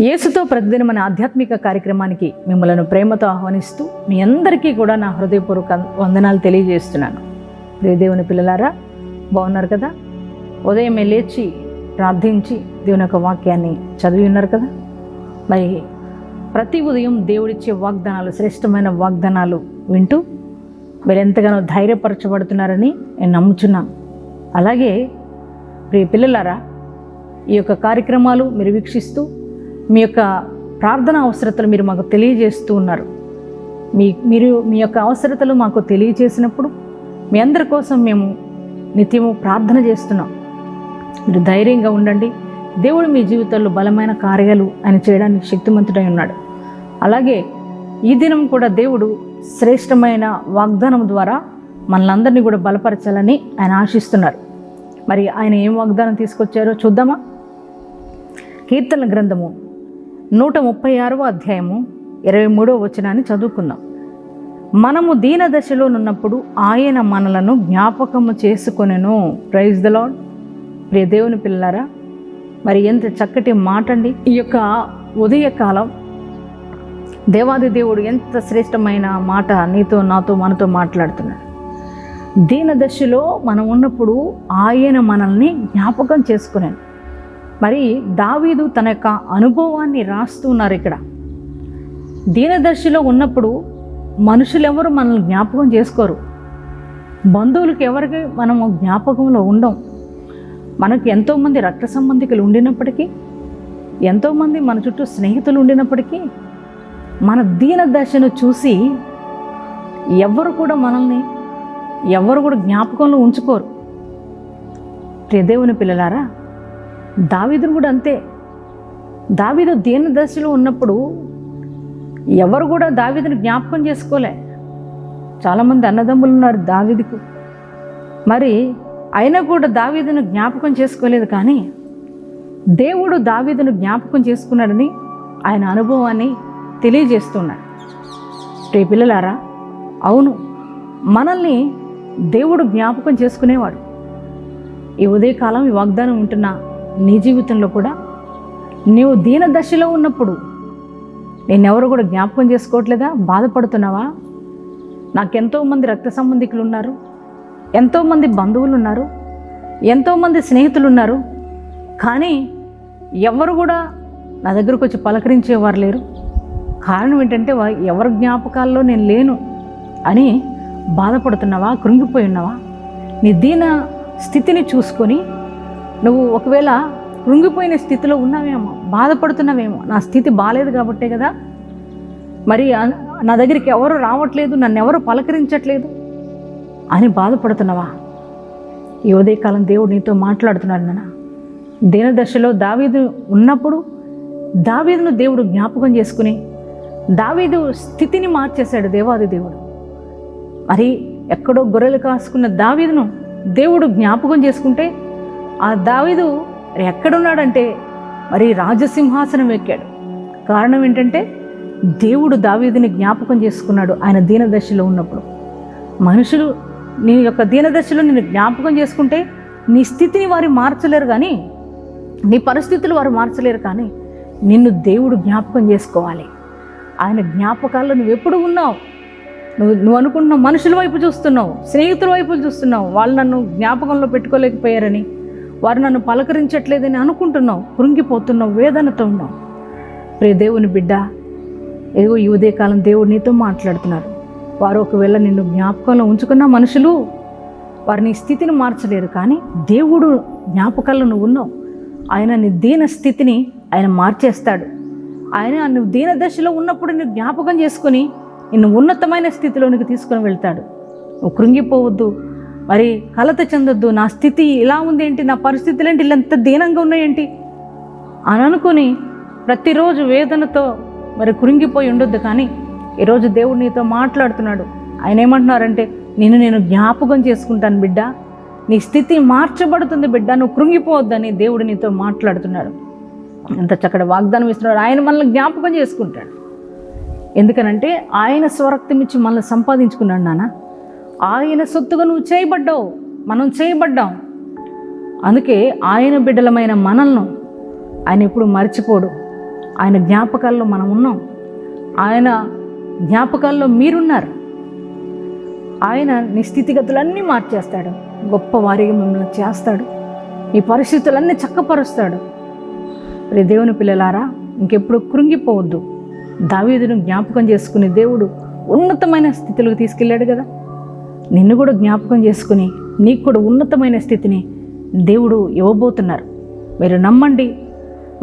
యేసుతో ప్రతిదిన మన ఆధ్యాత్మిక కార్యక్రమానికి మిమ్మల్ని ప్రేమతో ఆహ్వానిస్తూ మీ అందరికీ కూడా నా హృదయపూర్వక వందనాలు తెలియజేస్తున్నాను. ప్రియ దేవుని పిల్లలారా బాగున్నారు కదా? ఉదయమే లేచి ప్రార్థించి దేవుని యొక్క వాక్యాన్ని చదివి ఉన్నారు కదా? మరి ప్రతి ఉదయం దేవుడిచ్చే వాగ్దానాలు శ్రేష్టమైన వాగ్దానాలు వింటూ మీరు ఎంతగానో ధైర్యపరచబడుతున్నారని నేను నమ్ముచున్నాను. అలాగే ప్రియ పిల్లలారా ఈ యొక్క కార్యక్రమాలు మీరు వీక్షిస్తూ మీ యొక్క ప్రార్థన అవసరతలు మీరు మాకు తెలియజేస్తూ ఉన్నారు. మీ మీరు మీ యొక్క అవసరతలు మాకు తెలియజేసినప్పుడు మీ అందరి కోసం మేము నిత్యము ప్రార్థన చేస్తున్నాం. మీరు ధైర్యంగా ఉండండి. దేవుడు మీ జీవితంలో బలమైన కార్యాలు ఆయన చేయడానికి శక్తిమంతుడై ఉన్నాడు. అలాగే ఈ దినం కూడా దేవుడు శ్రేష్టమైన వాగ్దానం ద్వారా మనలందరినీ కూడా బలపరచాలని ఆయన ఆశిస్తున్నారు. మరి ఆయన ఏం వాగ్దానం తీసుకొచ్చారో చూద్దామా? కీర్తన గ్రంథము నూట ముప్పై ఆరవ అధ్యాయము ఇరవై మూడవ వచనాన్ని చదువుకుందాం. మనము దీన దశలో ఆయన మనలను జ్ఞాపకము చేసుకొనెను. ప్రైజ్ ద లాడ్ ప్రియ దేవుని పిల్లరా మరి ఎంత చక్కటి మాట అండి ఈ యొక్క ఉదయకాలం దేవాది దేవుడు ఎంత శ్రేష్టమైన మాట నీతో నాతో మనతో మాట్లాడుతున్నాడు. దీన దశలో మనం ఉన్నప్పుడు ఆయన మనల్ని జ్ఞాపకం చేసుకున్నాను మరి దావీదు తన యొక్క అనుభవాన్ని రాస్తున్నారు ఇక్కడ. దీనదర్శిలో ఉన్నప్పుడు మనుషులెవరు మనల్ని జ్ఞాపకం చేసుకోరు. బంధువులకు ఎవరికి మనము జ్ఞాపకంలో ఉండం? మనకు ఎంతోమంది రక్త సంబంధికులు ఉండినప్పటికీ ఎంతోమంది మన చుట్టూ స్నేహితులు ఉండినప్పటికీ మన దీన దశను చూసి ఎవరు కూడా మనల్ని ఎవరు కూడా జ్ఞాపకంలో ఉంచుకోరు. ప్రియ దేవుని పిల్లలారా దావీదును కూడా అంతే. దావీదు దీన దశలో ఉన్నప్పుడు ఎవరు కూడా దావీదుని జ్ఞాపకం చేసుకోలే. చాలామంది అన్నదమ్ములు ఉన్నారు దావీదుకు. మరి అయినా కూడా దావీదును జ్ఞాపకం చేసుకోలేదు కానీ దేవుడు దావీదును జ్ఞాపకం చేసుకున్నాడని ఆయన అనుభవాన్ని తెలియజేస్తున్నాడు. రే పిల్లలారా అవును మనల్ని దేవుడు జ్ఞాపకం చేసుకునేవాడు. ఈ ఉదయకాలం ఈ వాగ్దానం ఉంటున్నా నీ జీవితంలో కూడా నీవు దీన దశలో ఉన్నప్పుడు నేనెవరు కూడా జ్ఞాపకం చేసుకోవట్లేదా? బాధపడుతున్నావా? నాకెంతోమంది రక్త సంబంధికులు ఉన్నారు. ఎంతోమంది బంధువులు ఉన్నారు. ఎంతోమంది స్నేహితులు ఉన్నారు. కానీ ఎవరు కూడా నా దగ్గరకు వచ్చి పలకరించేవారు లేరు. కారణం ఏంటంటే ఎవరి జ్ఞాపకాల్లో నేను లేను అని బాధపడుతున్నావా? కృంగిపోయి ఉన్నావా? నీ దీన స్థితిని చూసుకొని నువ్వు ఒకవేళ కృంగిపోయిన స్థితిలో ఉన్నావేమో బాధపడుతున్నావేమో నా స్థితి బాగాలేదు కాబట్టే కదా? మరి నా దగ్గరికి ఎవరు రావట్లేదు నన్ను ఎవరు పలకరించట్లేదు అని బాధపడుతున్నావా? ఈ ఉదయకాలం దేవుడు నీతో మాట్లాడుతున్నాడు నాన్న. దీనదశలో దావీదు ఉన్నప్పుడు దావీదును దేవుడు జ్ఞాపకం చేసుకుని దావీదు స్థితిని మార్చేశాడు దేవాది దేవుడు. మరి ఎక్కడో గొర్రెలు కాసుకున్న దావీదును దేవుడు జ్ఞాపకం చేసుకుంటే ఆ దావీదు ఎక్కడున్నాడంటే మరి రాజసింహాసనం ఎక్కాడు. కారణం ఏంటంటే దేవుడు దావీదుని జ్ఞాపకం చేసుకున్నాడు ఆయన దీనదశలో ఉన్నప్పుడు. మనుషులు నీ యొక్క దీనదశలో నిన్ను జ్ఞాపకం చేసుకుంటే నీ స్థితిని వారు మార్చలేరు కానీ నీ పరిస్థితులు వారు మార్చలేరు కానీ నిన్ను దేవుడు జ్ఞాపకం చేసుకోవాలి. ఆయన జ్ఞాపకాల్లో నువ్వు ఎప్పుడు ఉన్నావు? నువ్వు నువ్వు అనుకుంటున్న మనుషుల వైపు చూస్తున్నావు స్నేహితుల వైపు చూస్తున్నావు వాళ్ళు నన్ను జ్ఞాపకంలో పెట్టుకోలేకపోయారని వారు నన్ను పలకరించట్లేదని అనుకుంటున్నావు కృంగిపోతున్నావు వేదనతో ఉన్నావు. ప్రియ దేవుని బిడ్డ ఏదో ఈ ఉదయకాలం దేవుడు నీతో మాట్లాడుతున్నారు. వారు ఒకవేళ నిన్ను జ్ఞాపకంలో ఉంచుకున్న మనుషులు వారి నీ స్థితిని మార్చలేరు కానీ దేవుడు జ్ఞాపకాల్లో నువ్వు ఉన్నావు. ఆయన నీ దీన స్థితిని ఆయన మార్చేస్తాడు. ఆయన నువ్వు దీన దశలో ఉన్నప్పుడు నువ్వు జ్ఞాపకం చేసుకొని నిన్ను ఉన్నతమైన స్థితిలోనికి తీసుకొని వెళ్తాడు. నువ్వు కృంగిపోవద్దు మరి కలత చెందొద్దు. నా స్థితి ఇలా ఉంది ఏంటి? నా పరిస్థితులు ఏంటి? ఇలా ఎంత దీనంగా ఉన్నాయేంటి అని అనుకుని ప్రతిరోజు వేదనతో మరి కృంగిపోయి ఉండొద్దు. కానీ ఈరోజు దేవుడు నీతో మాట్లాడుతున్నాడు. ఆయన ఏమంటున్నారంటే నిన్ను నేను జ్ఞాపకం చేసుకుంటాను బిడ్డ. నీ స్థితి మార్చబడుతుంది బిడ్డ. నువ్వు కృంగిపోవద్దని దేవుడు నీతో మాట్లాడుతున్నాడు. ఎంత చక్కటి వాగ్దానం ఇస్తున్నాడు. ఆయన మనల్ని జ్ఞాపకం చేసుకుంటాడు. ఎందుకనంటే ఆయన స్వరక్తం ఇచ్చి మనల్ని సంపాదించుకున్నాడు నాన్న. ఆయన సొత్తుగా నువ్వు చేయబడ్డావు. మనం చేయబడ్డాం. అందుకే ఆయన బిడ్డలమైన మనల్ని ఆయన ఎప్పుడు మర్చిపోడు. ఆయన జ్ఞాపకాల్లో మనం ఉన్నాం. ఆయన జ్ఞాపకాల్లో మీరున్నారు. ఆయన నీ స్థితిగతులన్నీ మార్చేస్తాడు. గొప్పవారిగా మిమ్మల్ని చేస్తాడు. ఈ పరిస్థితులన్నీ చక్కపరుస్తాడు. రే దేవుని పిల్లలారా ఇంకెప్పుడు కృంగిపోవద్దు. దావీదును జ్ఞాపకం చేసుకునే దేవుడు ఉన్నతమైన స్థితిలోకి తీసుకెళ్ళాడు కదా. నిన్ను కూడా జ్ఞాపకం చేసుకుని నీకు కూడా ఉన్నతమైన స్థితిని దేవుడు ఇవ్వబోతున్నారు. మీరు నమ్మండి.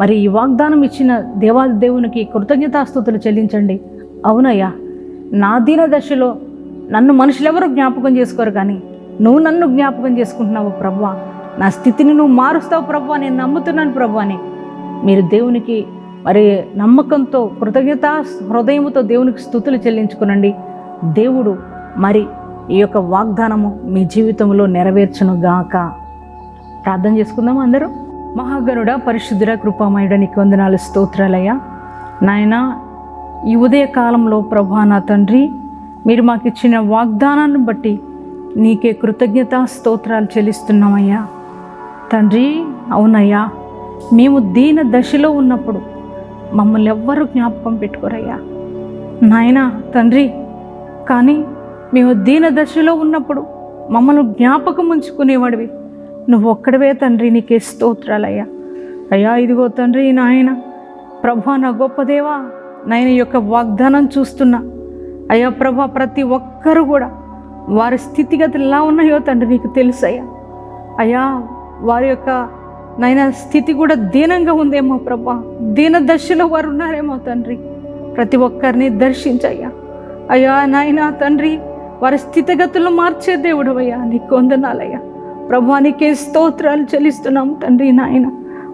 మరి ఈ వాగ్దానం ఇచ్చిన దేవాది దేవునికి కృతజ్ఞతాస్తుతులు చెల్లించండి. అవునయ్యా నా దీన దశలో నన్ను మనుషులెవరూ జ్ఞాపకం చేసుకోరు కానీ నువ్వు నన్ను జ్ఞాపకం చేసుకుంటున్నావు ప్రవ్వా నా స్థితిని నువ్వు మారుస్తావు ప్రవ్వా నేను నమ్ముతున్నాను ప్రవ్వా అని మీరు దేవునికి మరి నమ్మకంతో కృతజ్ఞత హృదయముతో దేవునికి స్థుతులు చెల్లించుకునండి. దేవుడు మరి ఈ యొక్క వాగ్దానము మీ జీవితంలో నెరవేర్చును గాక. ప్రార్థన చేసుకుందాం అందరూ? మహాగరుడ పరిశుద్ధుడ కృపామయుడ నీకు వందనాలు స్తోత్రాలయ్యా. నాయన ఈ ఉదయ కాలంలో ప్రభా నా తండ్రి మీరు మాకు ఇచ్చిన వాగ్దానాన్ని బట్టి నీకే కృతజ్ఞత స్తోత్రాలు చెల్లిస్తున్నామయ్యా. తండ్రి అవునయ్యా మేము దీన దశలో ఉన్నప్పుడు మమ్మల్ని ఎవ్వరూ జ్ఞాపకం పెట్టుకోరయ్యా. నాయనా తండ్రి కానీ మేము దీన దశలో ఉన్నప్పుడు మమ్మల్ని జ్ఞాపకం ఉంచుకునేవాడివి నువ్వు ఒక్కడవే తండ్రి నీకే స్తోత్రాలయ్యా. అయ్యా ఇదిగో తండ్రి నాయన ప్రభా నా గొప్ప దేవా నాయన యొక్క వాగ్దానం చూస్తున్నా. అయ్యా ప్రభా ప్రతి ఒక్కరు కూడా వారి స్థితిగతులు ఎలా ఉన్నాయో తండ్రి నీకు తెలుసయ్యా. అయ్యా వారి యొక్క నాయన స్థితి కూడా దీనంగా ఉందేమో ప్రభా. దీన దశలో వారు ఉన్నారేమో తండ్రి. ప్రతి ఒక్కరిని దర్శించయ్యా. అయ్యా నాయన తండ్రి వారి స్థితిగతులు మార్చే దేవుడు అయ్యా నీకు వందనాలయ్యా ప్రభా నీకే స్తోత్రాలు చెల్లిస్తున్నాము తండ్రి నాయన.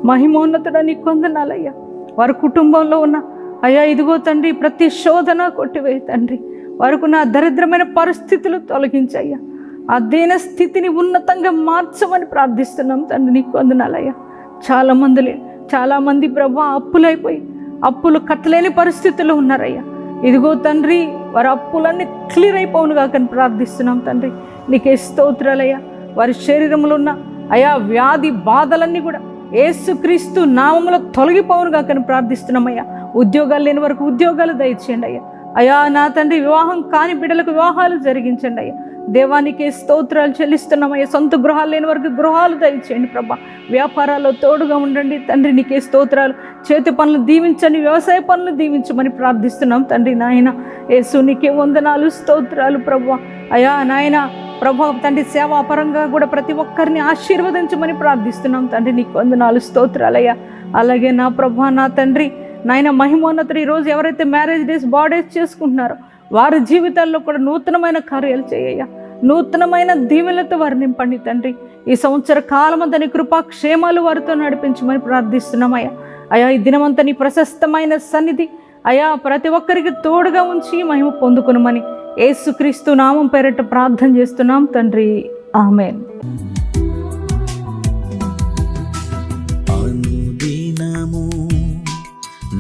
మహిమోన్నతుడ నీకు వందనాలయ్యా వారి కుటుంబంలో ఉన్న అయ్యా ఇదిగో తండ్రి ప్రతి శోధన కొట్టివే తండ్రి. వారికి నా దరిద్రమైన పరిస్థితులు తొలగించయ్యా. అదేన స్థితిని ఉన్నతంగా మార్చమని ప్రార్థిస్తున్నాం తండ్రి నీకు వందనాలయ్యా చాలామందిలే చాలామంది ప్రభా అప్పులైపోయి అప్పులు కట్టలేని పరిస్థితుల్లో ఉన్నారయ్యా. ఇదిగో తండ్రి వారి అప్పులన్నీ క్లియర్ అయిపోవును కాకని ప్రార్థిస్తున్నాం తండ్రి. నీకే స్తోత్రాలయ్యా. వారి శరీరంలో ఉన్న అయా వ్యాధి బాధలన్నీ కూడా ఏసుక్రీస్తు నామంలో తొలగిపోవును కాకని ప్రార్థిస్తున్నామయ్యా. ఉద్యోగాలు లేని వరకు ఉద్యోగాలు దయచేయండి అయ్యా. అయా నా తండ్రి వివాహం కాని బిడ్డలకు వివాహాలు జరిగించండి అయ్యా. దేవానికి స్తోత్రాలు చెల్లిస్తున్నామయ్యా సొంత గృహాలు లేని వరకు గృహాలు దయచేయండి ప్రభా. వ్యాపారాల్లో తోడుగా ఉండండి. తండ్రి నీకే స్తోత్రాలు. చేతి పనులు దీవించండి. వ్యవసాయ పనులు దీవించమని ప్రార్థిస్తున్నాం. తండ్రి నాయన యేసు నీకే వందనాలు స్తోత్రాలు ప్రభా. అయా నాయన ప్రభా తండ్రి సేవాపరంగా కూడా ప్రతి ఒక్కరిని ఆశీర్వదించమని ప్రార్థిస్తున్నాం. తండ్రి నీకు వందనాలు స్తోత్రాలయ్యా అలాగే నా ప్రభా నా తండ్రి నాయన మహిమోన్నతుడు ఈరోజు ఎవరైతే మ్యారేజ్ డేస్ బాడేస్ చేసుకుంటున్నారో వారి జీవితాల్లో కూడా నూతనమైన కార్యాలు చేయ నూతనమైన దీవెలతో వారు నింపండి తండ్రి. ఈ సంవత్సర కాలమంతా నీ కృపా క్షేమాలు వారితో నడిపించమని ప్రార్థిస్తున్నామయ్యా. అయా ఈ దినమంతా నీ ప్రశస్తమైన సన్నిధి. అయా ప్రతి ఒక్కరికి తోడుగా ఉంచి మహిమ పొందుకునమని ఏసుక్రీస్తు నామం పేరట ప్రార్థన చేస్తున్నాం తండ్రి. ఆమెన్.